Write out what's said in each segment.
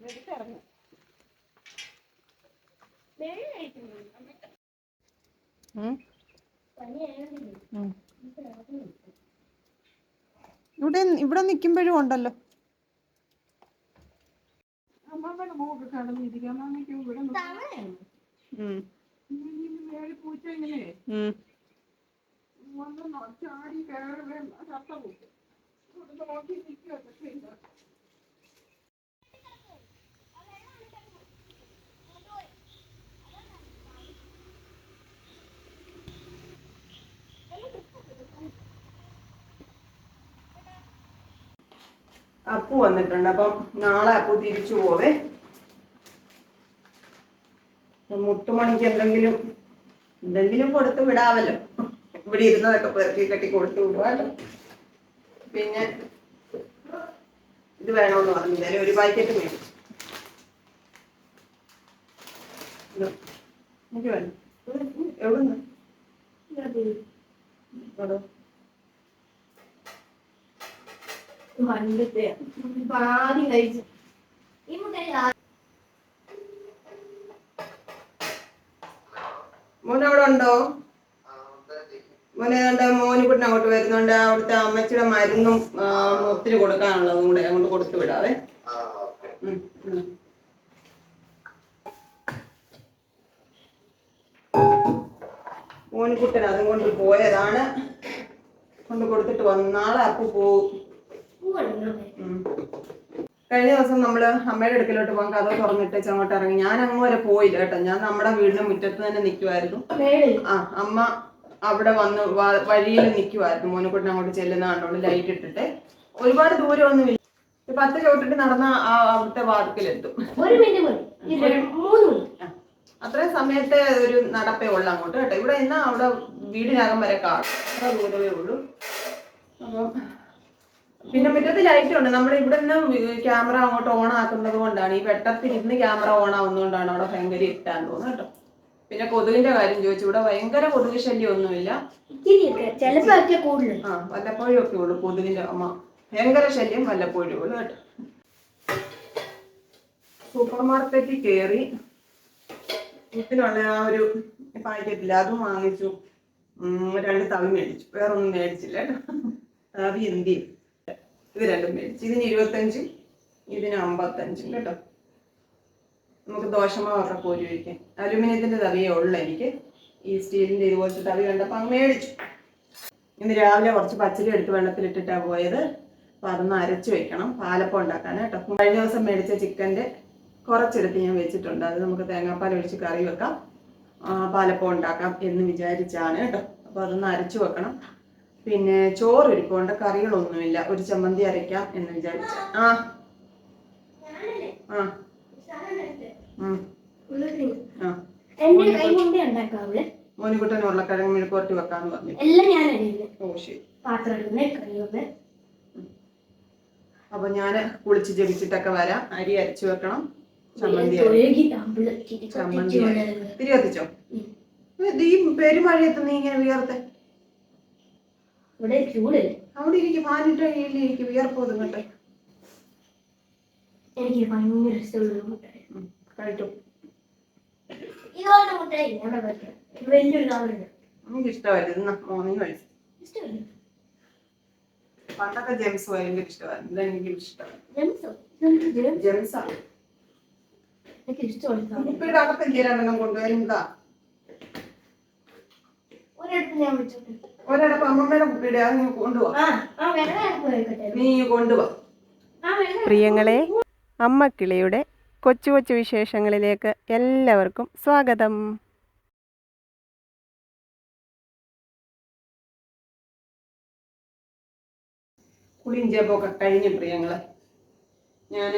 എടുത്തിറങ്ങും ഉം. ഉം. ഇവിടെ ഇവിടെ നിൽക്കുമ്പോഴും ഉണ്ടല്ലോ. അമ്മമ്മയുടെ മോക്ക് കടന്നിരിക്കും. അമ്മമ്മയ്ക്ക് ഇവിടെ ഉം. വേറെ പൂച്ച ഇങ്ങനെ. ഉം. വന്ന് നോ- ചാടി കയറി ശബ്ദം നോക്കി നിൽക്കുക പക്ഷേ അപ്പു വന്നിട്ടുണ്ട്. അപ്പം നാളെ അപ്പു തിരിച്ചു പോവേ. മുട്ടുമണിക്ക് എന്തെങ്കിലും എന്തെങ്കിലും കൊടുത്ത് വിടാമല്ലോ ഇവിടെ ഇരുന്നതൊക്കെ പെറുക്കി കെട്ടി കൊടുത്തു വിടുവല്ലോ പിന്നെ ഇത് വേണമെന്ന് പറഞ്ഞു. എന്തായാലും ഒരു പാക്കറ്റ് വേണം. എനിക്ക് വേണം. എവിടുന്ന്? ഇവിടെ. മോൻ അവിടെ ഉണ്ടോ മോനെ ഏതാണ്ട് മോനിക്കുട്ടിന് അങ്ങോട്ട് വരുന്നുണ്ട്. അവിടുത്തെ അമ്മച്ചിയുടെ മരുന്നും ഒത്തിരി കൊടുക്കാനുള്ളതും കൂടെ അങ്ങോട്ട് കൊടുത്തു വിടാതെ. മോനിക്കുട്ടൻ അതും കൊണ്ട് പോയതാണ്. കൊണ്ട് കൊടുത്തിട്ട് വന്നാളെ നാളെ അപ്പു പോവും. കഴിഞ്ഞ ദിവസം നമ്മൾ അമ്മയുടെ അടുക്കലോട്ട് പോകാൻ കഥ തുറന്നിട്ട് അങ്ങോട്ട് ഇറങ്ങി. ഞാൻ അങ്ങ് വരെ പോയില്ല കേട്ടോ. ഞാൻ നമ്മുടെ വീടിന്റെ മുറ്റത്ത് തന്നെ നിൽക്കുമായിരുന്നു ആ അമ്മ അവിടെ വന്ന് വഴിയിൽ നിൽക്കുമായിരുന്നു മോനെക്കുട്ടിനെ അങ്ങോട്ട് ചെല്ലുന്ന കണ്ടോണ്ട് ലൈറ്റ് ഇട്ടിട്ട്. ഒരുപാട് ദൂരമൊന്നും ഇല്ല പത്ത് ചവിട്ടിട്ട് നടന്ന ആ അവിടുത്തെ വാതിക്കലെത്തും. മിനിറ്റ് അത്രയും സമയത്തെ ഒരു നടപ്പേ ഉള്ളു അങ്ങോട്ട് കേട്ടോ. ഇവിടെ എന്നാ അവിടെ വീടിനകം വരെ കാണും. അത്ര ദൂരമേ ഉള്ളൂ. അപ്പം പിന്നെ മുറ്റത്ത് ലൈറ്റ് ഉണ്ട്. നമ്മൾ ഇവിടെ നിന്ന് ക്യാമറ അങ്ങോട്ട് ഓൺ ആക്കുന്നത് കൊണ്ടാണ്. ഈ വെട്ടത്തിൽ ഇരുന്ന് ക്യാമറ ഓൺ ആവുന്നതുകൊണ്ടാണ് അവിടെ ഭയങ്കര ഇട്ടാന്ന് തോന്നുന്നു കേട്ടോ. പിന്നെ കൊതുകിന്റെ കാര്യം ചോദിച്ചു. ഇവിടെ ഭയങ്കര കൊതുക് ശല്യം ഒന്നുമില്ല ആ വല്ലപ്പോഴും ഒക്കെ ഉള്ളു കൊതുകിന്റെ. അമ്മ ഭയങ്കര ശല്യം വല്ലപ്പോഴും ഉള്ളു കേട്ടോ. സൂപ്പർ മാർക്കറ്റിൽ കയറി ഇതിനുള്ള ആ ഒരു പാക്കറ്റില്ല. അതും വാങ്ങിച്ചു. രണ്ട് തവി മേടിച്ചു. വേറൊന്നും മേടിച്ചില്ല കേട്ടോ. തവി എന്തി ഇത് രണ്ടും മേടിച്ച്. ഇതിന് ഇരുപത്തഞ്ച് ഇതിന് അമ്പത്തഞ്ചും കേട്ടോ. നമുക്ക് ദോശമാവൊക്കെ കോരി ഒഴിക്കാം. അലുമിനിയത്തിന്റെ തവിയേ ഉള്ളു എനിക്ക്. ഈ സ്റ്റീലിന്റെ ഇതുപോലത്തെ തവി കണ്ടപ്പോൾ അങ്ങ് മേടിച്ചു. ഇന്ന് രാവിലെ കുറച്ച് പച്ചരി എടുത്ത് വെള്ളത്തിലിട്ടിട്ടാണ് പോയത്. അപ്പോൾ അതൊന്ന് അരച്ച് വെക്കണം പാലപ്പം ഉണ്ടാക്കാൻ കേട്ടോ. കഴിഞ്ഞ ദിവസം മേടിച്ച ചിക്കന്റെ കുറച്ചെടുത്ത് ഞാൻ വെച്ചിട്ടുണ്ട്. അത് നമുക്ക് തേങ്ങാപ്പാൽ ഒഴിച്ച് കറി വെക്കാം. പാലപ്പം ഉണ്ടാക്കാം എന്ന് വിചാരിച്ചാണ് കേട്ടോ. അപ്പോൾ അതൊന്ന് അരച്ച് വെക്കണം. പിന്നെ ചോറ് ഇരിപ്പുണ്ട് കറികളൊന്നുമില്ല. ഒരു ചമ്മന്തി അരയ്ക്കാം എന്ന് വിചാരിച്ചു. ആ. ആ. മോനിക്കുട്ടൻ ഉരുളക്കിഴങ്ങ് മെഴുക്കുവരട്ടി വെക്കാന്ന് പറഞ്ഞു. എല്ലാം ഞാൻ ഓ ശരി. അപ്പൊ ഞാൻ കുളിച്ച് ജപിച്ചിട്ടൊക്കെ വരാം. അരി അരച്ചു വെക്കണം. ചമ്മന്തി ചമ്മന്തി തിരി കത്തിച്ചോ? ഈ പെരുമഴയത്ത് നീ ഇങ്ങനെ വിയർത്തെ? ഇവിടെ ചൂടില്ല അവിടെ ഇരിക്കും. ഫാനിട്ട് ഇരിക്കും? വിയർപ്പ് ഒതുങ്ങട്ടെ എനിക്ക് ഭയങ്കര ഇഷ്ടമുള്ള മുട്ടായി. ഇതുപോലത്തെ മുട്ടായി ഇവിടെ വെക്കാം. വലിയൊരു കവറുണ്ട്. എനിക്ക് ഇഷ്ടമല്ല ഇന്ന് മോർണിംഗ് കഴിച്ചു. ഇഷ്ടമല്ല? പണ്ടൊക്കെ ജെംസ് ഭയങ്കര ഇഷ്ടമായിരുന്നു. എനിക്ക് ഇഷ്ടമാണ്. ജെംസോ? എനിക്ക് അകത്ത് കൊണ്ടുവരുന്നതാ ഒരിടത്ത് ഞാൻ വിളിച്ചോട്ടെ ഒരടപ്പ് അമ്മമ്മയുടെ കുപ്പിയുടെ അത് നീ കൊണ്ടുപോവാ കൊണ്ടുപോവാ പ്രിയങ്ങളെ അമ്മക്കിളിയുടെ കൊച്ചു കൊച്ചു വിശേഷങ്ങളിലേക്ക് എല്ലാവർക്കും സ്വാഗതം. കുളിഞ്ചപ്പൊക്കെ കഴിഞ്ഞു പ്രിയങ്ങളെ. ഞാൻ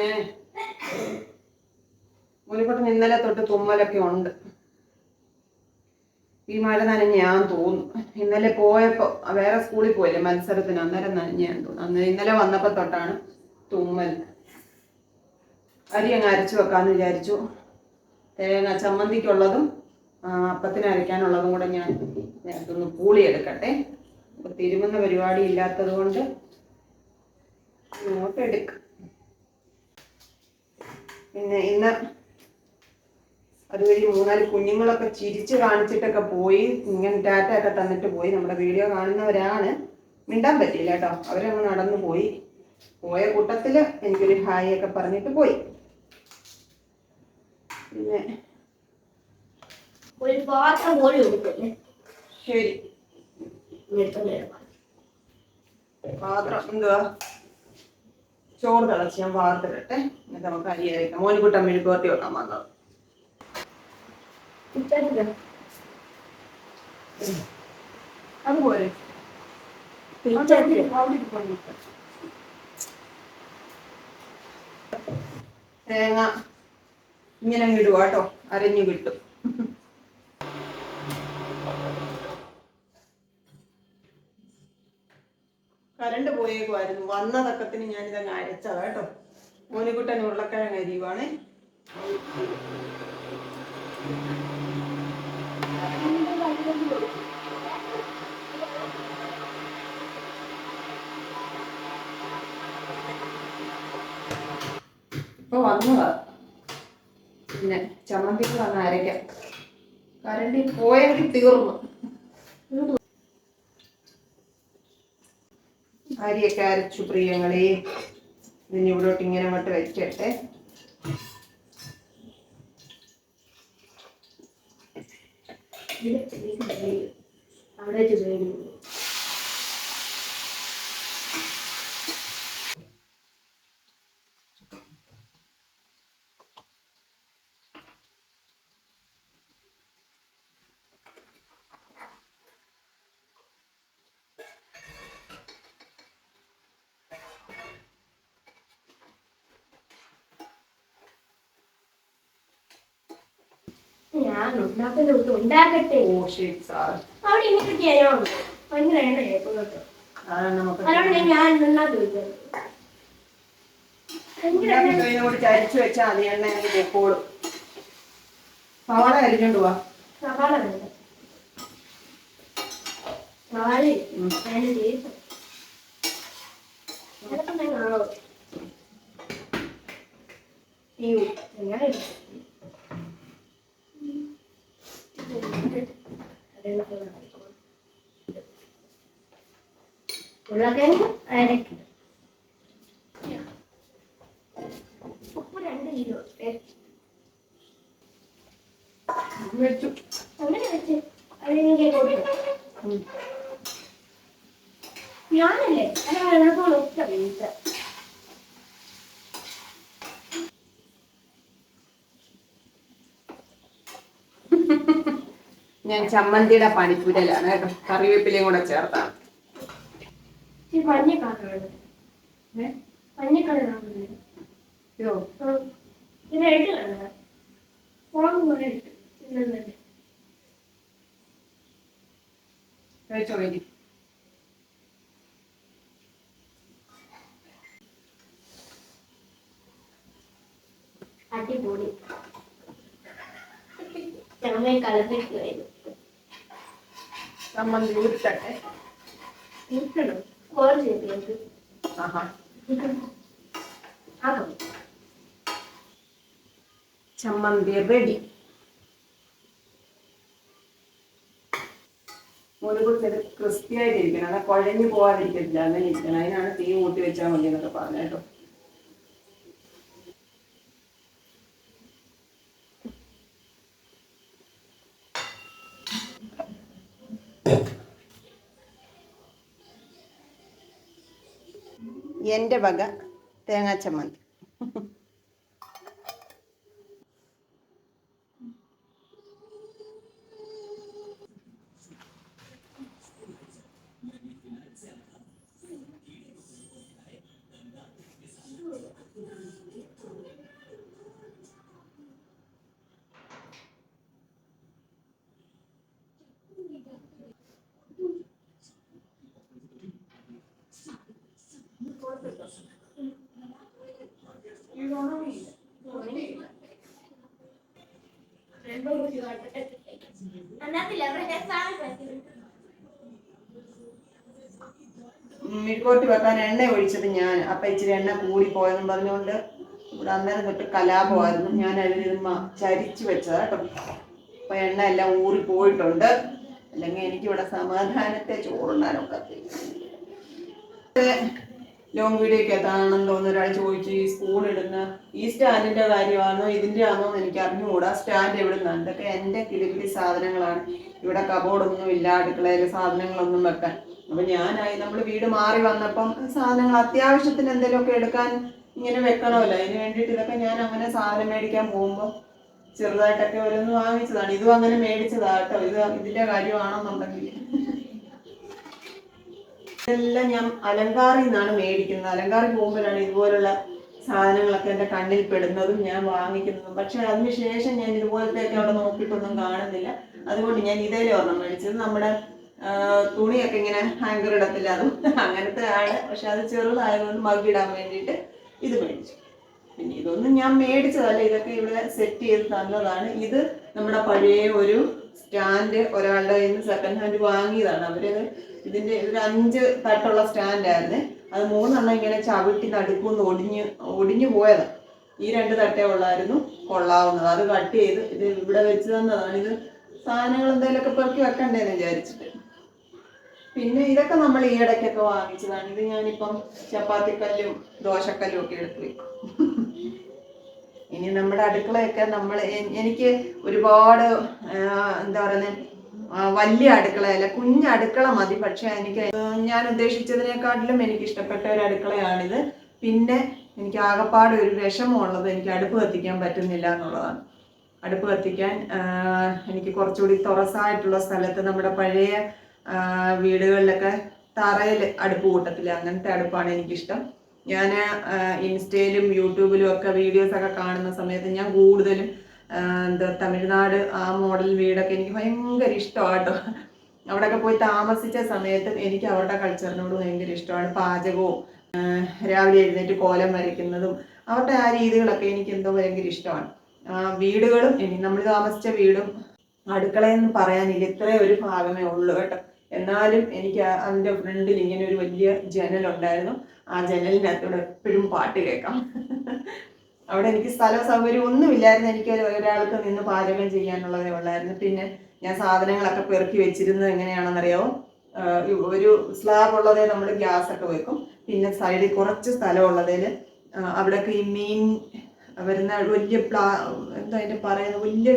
മുനിക്കൊട്ടൻ ഇന്നലെ തൊട്ട് തുമ്മലൊക്കെ ഉണ്ട്. ഈ മഴ നനഞ്ഞാൻ തോന്നുന്നു. ഇന്നലെ പോയപ്പോ വേറെ സ്കൂളിൽ പോയില്ലേ മത്സരത്തിന്? അന്നേരം നനഞ്ഞാൻ തോന്നുന്നു. അന്ന് ഇന്നലെ വന്നപ്പോ തൊട്ടാണ് തുമ്മൽ. അരി അങ്ങ് അരച്ചു വെക്കാന്ന് വിചാരിച്ചു. തേങ്ങ ചമ്മന്തിക്കുള്ളതും അപ്പത്തിന് അരയ്ക്കാനുള്ളതും കൂടെ ഞാൻ നേരത്തൊന്ന് പൂളി എടുക്കട്ടെ അപ്പൊ തിരുമുന്ന പരിപാടി ഇല്ലാത്തത് കൊണ്ട് ഇങ്ങോട്ട് എടുക്കാം. പിന്നെ ഇന്ന് അതുവഴി മൂന്നാൽ കുഞ്ഞുങ്ങളൊക്കെ ചിരിച്ച് കാണിച്ചിട്ടൊക്കെ പോയി ഇങ്ങനെ ടാറ്റ ഒക്കെ തന്നിട്ട് പോയി. നമ്മുടെ വീഡിയോ കാണുന്നവരാണ്. മിണ്ടാൻ പറ്റില്ല കേട്ടോ. അവരങ്ങ് നടന്നു പോയി. പോയ കൂട്ടത്തിൽ എനിക്കൊരു ഹായ് ഒക്കെ പറഞ്ഞിട്ട് പോയി. പിന്നെ ഒരു പാത്രം പോലും എടുക്കല്ലേ ശരി. പാത്രം എന്തുവാ? ചോറ് തിളച്ച് ഞാൻ വാർത്തിടട്ടെ. എന്നിട്ട് നമുക്ക് അരി മോനിക്കുട്ടം മോനിക്കുട്ടൻ വെക്കാൻ വന്നത്. അതുപോലെ. തേങ്ങ ഇങ്ങനെ ഇടുക കേട്ടോ? അരഞ്ഞു കിട്ടും. കരണ്ട് പോയേക്കുമായിരുന്നു വന്ന തക്കത്തിന് ഞാനിതങ്ങ് അരച്ചതാ കേട്ടോ. മോനിക്കുട്ടൻ ഉരുളക്കിഴങ്ങ് അരിയുവാണ്. ഇപ്പൊ വന്നതാ പിന്നെ ചമ്മന്തിക്ക് വന്ന് അരയ്ക്കാം. കരണ്ടി പോയെങ്കിൽ തീർന്നു. അരിയൊക്കെ അരച്ചു പ്രിയങ്ങളെ. ഇതിന് ഇവിടോട്ട് ഇങ്ങനെ അങ്ങോട്ട് വെച്ചിട്ടെ ഇത് ഇത് വേണം. അവിടെ വെച്ച് വേണം. ഞാൻ ഉണ്ടാക്കുന്ന ദിവസം ഉണ്ടാക്കട്ടെ ഓ ശരി സാർ അവിടെ ഇനി കിട്ടിയാലോ ഭയങ്കര എണ്ണ കേട്ടോ അതുകൊണ്ട് ഞാൻ ഇതിനെ കൂടി ചരിച്ചു വെച്ചാൽ മതി എണ്ണ പൊക്കോളും. സവാള അരിഞ്ഞോണ്ട് പോവാ. സവാള വേണ്ട സവാള ഞാൻ ഞാൻ ഉരുളക്കിഴങ്ങ് അരക്കും ഉപ്പ് രണ്ട് കിലോ വെച്ചു അങ്ങനെ വെച്ച് ഉം. ഞാനല്ലേ അല്ല ഒറ്റ വീട്ട ഞാൻ ചമ്മന്തിയുടെ പണിപ്പുരലാണ് കേട്ടോ. കറിവേപ്പിലയും കൂടെ ചേർത്താണ്. അടിപൊളി. കളറിട്ട് വരും ചമ്മന്തി ഉരുട്ടട്ടെ കൂട്ടണം കോറ് ചെയ്ത് ആഹാ. ആണോ ചമ്മന്തി റെഡി മുൻകൂട്ടി ക്രിസ്പി ആയിട്ടിരിക്കണം. അതാ കുഴഞ്ഞു പോകാതിരിക്കത്തില്ല അങ്ങനെ ഇരിക്കണം. അതിനാണ് തീ കൂട്ടി വെച്ചാൽ മതി എന്നൊക്കെ പറഞ്ഞു കേട്ടോ. എന്റെ വക തേങ്ങാ ചമ്മന്തി മെഴുക്കോട്ടി വെക്കാൻ എണ്ണ ഒഴിച്ചത് ഞാൻ. അപ്പൊ ഇച്ചിരി എണ്ണ പോയെന്നും പറഞ്ഞുകൊണ്ട് ഇവിടെ അന്നേരം തൊട്ട് കലാപമായിരുന്നു. ഞാൻ അതിലിരുന്ന് ചരിച്ചു വെച്ചതാ കേട്ടോ. അപ്പൊ എണ്ണ എല്ലാം ഊറി പോയിട്ടുണ്ട്. അല്ലെങ്കിൽ എനിക്കിവിടെ സമാധാനത്തെ ചോറുണ്ടാനൊക്കെ ലോങ് വീഡിയോ ഒക്കെ വീഡിയോക്കകത്താണെന്ന് തോന്നുന്നു. ഒരാൾ ചോദിച്ചു ഈ സ്പൂൺ ഇടുന്ന ഈ സ്റ്റാൻഡിന്റെ കാര്യമാണോ? ഇതിന്റെ ആണോ എന്ന് എനിക്ക് അറിഞ്ഞുകൂടാ. സ്റ്റാൻഡ് എവിടെ നിന്നാണ് ഇതൊക്കെ എന്റെ കിളികിളി സാധനങ്ങളാണ്. ഇവിടെ കബോർഡൊന്നും ഇല്ല അടുക്കളയിൽ സാധനങ്ങളൊന്നും വെക്കാൻ. അപ്പൊ ഞാനായി നമ്മൾ വീട് മാറി വന്നപ്പം സാധനങ്ങൾ അത്യാവശ്യത്തിന് എന്തെങ്കിലുമൊക്കെ എടുക്കാൻ ഇങ്ങനെ വെക്കണമല്ലോ. അതിന് വേണ്ടിയിട്ട് ഇതൊക്കെ ഞാൻ അങ്ങനെ സാധനം മേടിക്കാൻ പോകുമ്പോൾ ചെറുതായിട്ടൊക്കെ ഓരോന്ന് വാങ്ങിച്ചതാണ്. ഇതും അങ്ങനെ മേടിച്ചതാട്ടോ ഇത് ഇതിന്റെ കാര്യമാണെന്നുണ്ടെങ്കിൽ. ഇതെല്ലാം ഞാൻ അലങ്കാറിൽ നിന്നാണ് മേടിക്കുന്നത്. അലങ്കാറിൽ പോകുമ്പോഴാണ് ഇതുപോലുള്ള സാധനങ്ങളൊക്കെ എന്റെ കണ്ണിൽ പെടുന്നതും ഞാൻ വാങ്ങിക്കുന്നതും. പക്ഷെ അതിനുശേഷം ഞാൻ ഇതുപോലത്തെയൊക്കെ അവിടെ നോക്കിയിട്ടൊന്നും കാണുന്നില്ല. അതുകൊണ്ട് ഞാൻ ഇതേലും ഒരെണ്ണം മേടിച്ചത്. നമ്മുടെ തുണിയൊക്കെ ഇങ്ങനെ ഹാങ്കർ ഇടത്തില്ല. അതും അങ്ങനത്തെ ആണ്. പക്ഷെ അത് ചെറുതായതുകൊണ്ട് മകിടാൻ വേണ്ടിയിട്ട് ഇത് മേടിച്ചു. പിന്നെ ഇതൊന്നും ഞാൻ മേടിച്ചതല്ല. ഇതൊക്കെ ഇവിടെ സെറ്റ് ചെയ്ത് തന്നതാണ്. ഇത് നമ്മുടെ പഴയ ഒരു സ്റ്റാൻഡ് ഒരാളുടെ കയ്യിൽ നിന്ന് സെക്കൻഡ് ഹാൻഡ് വാങ്ങിയതാണ്. അവരത് ഇതിന്റെ ഒരു അഞ്ച് തട്ടുള്ള സ്റ്റാൻഡായിരുന്നു അത് മൂന്നെണ്ണം ഇങ്ങനെ ചവിട്ടി നടുക്കുമെന്ന് ഒടിഞ്ഞ് ഒടിഞ്ഞു പോയത്. ഈ രണ്ട് തട്ടേ ഉള്ളായിരുന്നു. കൊള്ളാവുന്നത്. അത് കട്ട് ചെയ്ത് ഇത് ഇവിടെ വെച്ച് തന്നതാണ്. ഇത് സാധനങ്ങൾ എന്തെങ്കിലുമൊക്കെ പെറുക്കി വെക്കണ്ടേന്ന് വിചാരിച്ചിട്ട്. പിന്നെ ഇതൊക്കെ നമ്മൾ ഈ ഇടയ്ക്കൊക്കെ വാങ്ങിച്ചതാണ്. ഇത് ഞാനിപ്പം ചപ്പാത്തിക്കല്ലും ദോശക്കല്ലും ഒക്കെ എടുത്ത് വെക്കും. ഇനി നമ്മുടെ അടുക്കളയൊക്കെ നമ്മൾ എനിക്ക് ഒരുപാട് എന്താ പറയുന്നത് വലിയ അടുക്കളയല്ല കുഞ്ഞ അടുക്കള മതി. പക്ഷെ എനിക്ക് ഞാൻ ഉദ്ദേശിച്ചതിനെക്കാട്ടിലും എനിക്ക് ഇഷ്ടപ്പെട്ട ഒരു അടുക്കളയാണിത്. പിന്നെ എനിക്ക് ആകപ്പാട് ഒരു വിഷമമുള്ളത് എനിക്ക് അടുപ്പ് കത്തിക്കാൻ പറ്റുന്നില്ല എന്നുള്ളതാണ്. അടുപ്പ് കത്തിക്കാൻ എനിക്ക് കുറച്ചുകൂടി തുറസായിട്ടുള്ള സ്ഥലത്ത് നമ്മുടെ പഴയ വീടുകളിലൊക്കെ തറയിൽ അടുപ്പ് കൂട്ടത്തില്ല. അങ്ങനത്തെ അടുപ്പാണ് എനിക്കിഷ്ടം. ഞാൻ ഇൻസ്റ്റയിലും യൂട്യൂബിലും ഒക്കെ വീഡിയോസ് ഒക്കെ കാണുന്ന സമയത്ത് ഞാൻ കൂടുതലും എന്താ തമിഴ്നാട് ആ മോഡൽ വീടൊക്കെ എനിക്ക് ഭയങ്കര ഇഷ്ടമാണ് കേട്ടോ അവിടെയൊക്കെ പോയി താമസിച്ച സമയത്ത് എനിക്ക് അവരുടെ കൾച്ചറിനോട് ഭയങ്കര ഇഷ്ടമാണ്. പാചകവും രാവിലെ എഴുന്നേറ്റ് കോലം വരയ്ക്കുന്നതും അവരുടെ ആ രീതികളൊക്കെ എനിക്ക് എന്തോ ഭയങ്കര ഇഷ്ടമാണ്. വീടുകളും നമ്മൾ താമസിച്ച വീടും അടുക്കളയെന്ന് പറയാനില്ല ഇത്രേ ഒരു ഭാഗമേ ഉള്ളൂ കേട്ടോ. എന്നാലും എനിക്ക് അതിന്റെ ഫ്രണ്ടിൽ ഇങ്ങനെ ഒരു വലിയ ജനലുണ്ടായിരുന്നു. ആ ജനലിനകത്തോടെ എപ്പോഴും പാട്ട് കേൾക്കാം. അവിടെ എനിക്ക് സ്ഥല സൗകര്യം ഒന്നുമില്ലായിരുന്നു എനിക്ക് ഒരു- ഒരാൾക്ക് നിന്ന് പാചകം ചെയ്യാനുള്ളതേ ഉള്ളായിരുന്നു. പിന്നെ ഞാൻ സാധനങ്ങളൊക്കെ പെറുക്കി വെച്ചിരുന്നത് എങ്ങനെയാണെന്നറിയാമോ ഒരു സ്ലാബ് ഉള്ളതേ നമ്മൾ ഗ്യാസ് ഒക്കെ വെക്കും. പിന്നെ സൈഡിൽ കുറച്ച് സ്ഥലം ഉള്ളതിൽ അവിടെയൊക്കെ ഈ മീൻ വരുന്ന വലിയ പ്ലാ എന്താ അതിന്റെ പറയുന്നത്? വലിയ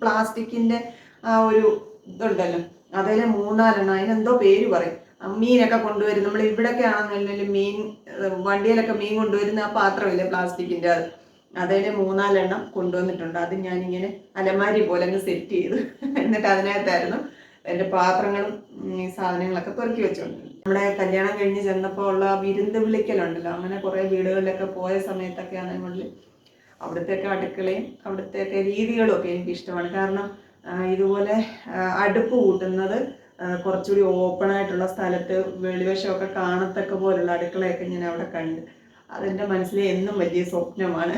പ്ലാസ്റ്റിക്കിന്റെ ആ ഒരു ഇതുണ്ടല്ലോ. അതിൽ മൂന്നാലെണ്ണം. അതിനെന്തോ പേര് പറയും. മീനൊക്കെ കൊണ്ടുവരും. നമ്മൾ ഇവിടെയൊക്കെ ആണെന്നുണ്ടെങ്കിൽ മീൻ വണ്ടിയിലൊക്കെ മീൻ കൊണ്ടുവരുന്ന ആ പാത്രമില്ലേ പ്ലാസ്റ്റിക്കിന്റെ അത്? അതിൽ മൂന്നാലെണ്ണം കൊണ്ടുവന്നിട്ടുണ്ട്. അത് ഞാനിങ്ങനെ അലമാരി പോലെ അങ്ങ് സെറ്റ് ചെയ്തു. എന്നിട്ട് അതിനകത്തായിരുന്നു എന്റെ പാത്രങ്ങളും ഈ സാധനങ്ങളൊക്കെ പെറുക്കി വെച്ചോണ്ട് നമ്മുടെ കല്യാണം കഴിഞ്ഞ് ചെന്നപ്പോൾ ഉള്ള വിരുന്ന് വിളിക്കലുണ്ടല്ലോ. അങ്ങനെ കുറേ വീടുകളിലൊക്കെ പോയ സമയത്തൊക്കെ ആണെങ്കിൽ അവിടുത്തെയൊക്കെ അടുക്കളയും അവിടുത്തെയൊക്കെ രീതികളും ഒക്കെ എനിക്ക് ഇഷ്ടമാണ് കാരണം ഇതുപോലെ അടുപ്പ് കൂട്ടുന്നത് കുറച്ചുകൂടി ഓപ്പൺ ആയിട്ടുള്ള സ്ഥലത്ത് വെളിവശമൊക്കെ കാണത്തക്ക പോലുള്ള അടുക്കളയൊക്കെ ഞാൻ അവിടെ കണ്ട്. അതെന്റെ മനസ്സിലെ എന്നും വലിയ സ്വപ്നമാണ്.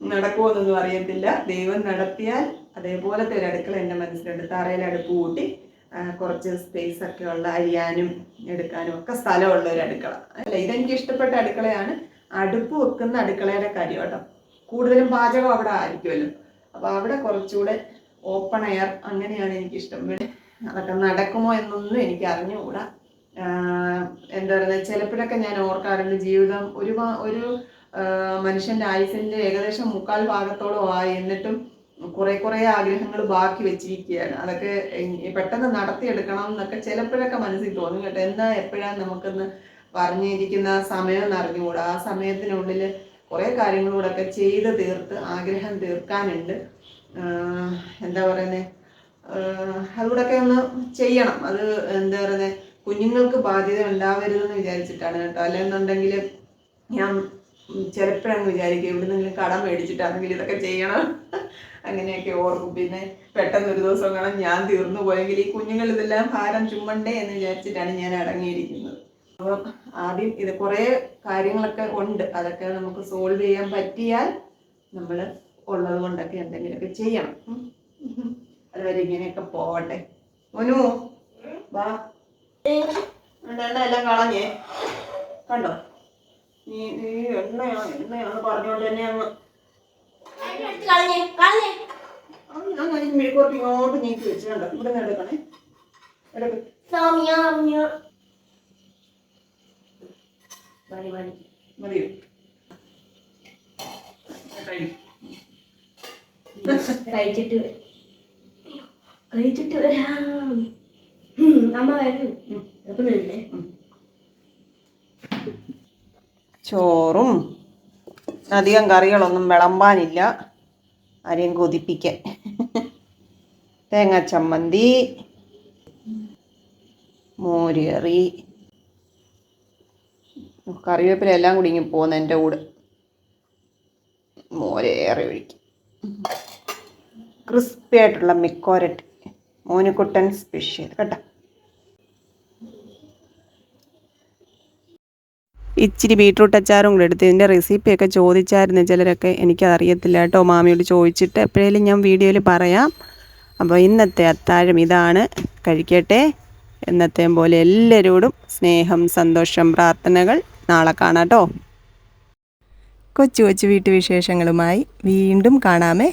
നടക്കുമോന്നൊന്നും അറിയത്തില്ല. ദൈവം നടത്തിയാൽ അതേപോലത്തെ ഒരു അടുക്കള എന്റെ മനസ്സിലുണ്ട്. തറയിൽ അടുപ്പ് കൂട്ടി കുറച്ച് സ്പേസ് ഒക്കെ ഉള്ള അരിയാനും എടുക്കാനും ഒക്കെ സ്ഥലമുള്ള ഒരു അടുക്കള. അല്ല ഇതെനിക്ക് ഇഷ്ടപ്പെട്ട അടുക്കളയാണ്. അടുപ്പ് വെക്കുന്ന അടുക്കളയുടെ കാര്യം കേട്ടോ. കൂടുതലും പാചകം അവിടെ ആയിരിക്കുമല്ലോ. അപ്പോൾ അവിടെ കുറച്ചുകൂടെ ഓപ്പൺ എയർ അങ്ങനെയാണ് എനിക്കിഷ്ടം. അതൊക്കെ നടക്കുമോ എന്നൊന്നും എനിക്ക് അറിഞ്ഞുകൂടാ. എന്താ പറയുക ചിലപ്പോഴൊക്കെ ഞാൻ ഓർക്കാറുണ്ട് ജീവിതം ഒരു ഒരു മനുഷ്യന്റെ ആയുസിന്റെ ഏകദേശം മുക്കാൽ ഭാഗത്തോളം ആയി എന്നിട്ടും കുറെ കുറെ ആഗ്രഹങ്ങൾ ബാക്കി വെച്ചിരിക്കുകയാണ്. അതൊക്കെ പെട്ടെന്ന് നടത്തിയെടുക്കണം എന്നൊക്കെ ചിലപ്പോഴൊക്കെ മനസ്സിൽ തോന്നും കേട്ടോ. എന്നാ എപ്പോഴാണ് നമുക്കൊന്ന് പറഞ്ഞിരിക്കുന്ന സമയം എന്ന് അറിഞ്ഞുകൂടാ. ആ സമയത്തിനുള്ളിൽ കുറെ കാര്യങ്ങളൂടെ ഒക്കെ ചെയ്ത് തീർത്ത് ആഗ്രഹം തീർക്കാനുണ്ട്. എന്താ പറയുന്നത് അതുകൂടെയൊക്കെ ഒന്ന് ചെയ്യണം. അത് എന്താ പറയുന്നത് കുഞ്ഞുങ്ങൾക്ക് ബാധ്യത ഉണ്ടാവരുതെന്ന് വിചാരിച്ചിട്ടാണ് കേട്ടോ. അല്ലെന്നുണ്ടെങ്കിൽ ഞാൻ ചിലപ്പോഴങ്ങ് വിചാരിക്കും എവിടുന്നെങ്കിലും കടം മേടിച്ചിട്ടാണെങ്കിൽ ഇതൊക്കെ ചെയ്യണം. അങ്ങനെയൊക്കെ ഓർക്കും. പിന്നെ പെട്ടെന്ന് ഒരു ദിവസം കാണാൻ ഞാൻ തീർന്നു പോയെങ്കിൽ ഈ കുഞ്ഞുങ്ങൾ ഇതെല്ലാം ഭാരം ചുമ്മണ്ടേ എന്ന് വിചാരിച്ചിട്ടാണ് ഞാൻ അടങ്ങിയിരിക്കുന്നത്. അപ്പം ആദ്യം ഇത് കുറേ കാര്യങ്ങളൊക്കെ ഉണ്ട്. അതൊക്കെ നമുക്ക് സോൾവ് ചെയ്യാൻ പറ്റിയാൽ നമ്മൾ ഉള്ളത് കൊണ്ടൊക്കെ എന്തെങ്കിലുമൊക്കെ ചെയ്യണം. അതുവരെ ഇങ്ങനെയൊക്കെ പോവട്ടെ. മോനു വാ. എണ്ണ എല്ലാം കളഞ്ഞേ. കണ്ടോ? നീ നീ എണ്ണയാണ് എണ്ണയാണ് പറഞ്ഞോണ്ട് തന്നെ അങ്ങ്. മെഴുക്കോട്ട് ഇങ്ങോട്ട് നീക്കി കണ്ടോ? ഇവിടെ നിന്ന് എടുക്കണേ. എടുക്ക്. മതിയോ? കഴി. കഴിച്ചിട്ട് വരാം. കഴിച്ചിട്ട് വരാം. അമ്മ വരും. ചോറും അധികം കറികളൊന്നും വിളമ്പാനില്ല. ആരെയും കൊതിപ്പിക്കാൻ. തേങ്ങ ചമ്മന്തി മോരുകറി കറിവേപ്പില എല്ലാം കൂടി ഇങ്ങനെ പോകുന്ന എന്റെ കൂടെ. മോരേറെ ഒഴിക്കും. ക്രിസ്പി ആയിട്ടുള്ള മിക്കോരറ്റ്. മോനുകുട്ടൻ സ്പെഷ്യൽ കേട്ടോ? ഇച്ചിരി ബീട്രൂട്ട് അച്ചാറും കൂടെ എടുത്ത് ഇതിന്റെ റെസിപ്പിയൊക്കെ ചോദിച്ചായിരുന്നു ചിലരൊക്കെ. എനിക്കതറിയത്തില്ല കേട്ടോ. മാമിയോട് ചോദിച്ചിട്ട് എപ്പോഴേലും ഞാൻ വീഡിയോയിൽ പറയാം. അപ്പോൾ ഇന്നത്തെ അത്താഴം ഇതാണ്. കഴിക്കട്ടെ. എന്നത്തെയും പോലെ എല്ലാവരോടും സ്നേഹം സന്തോഷം പ്രാർത്ഥനകൾ നാളെ കാണാം കേട്ടോ. കൊച്ചു കൊച്ചു വീട്ടുവിശേഷങ്ങളുമായി വീണ്ടും കാണാമേ.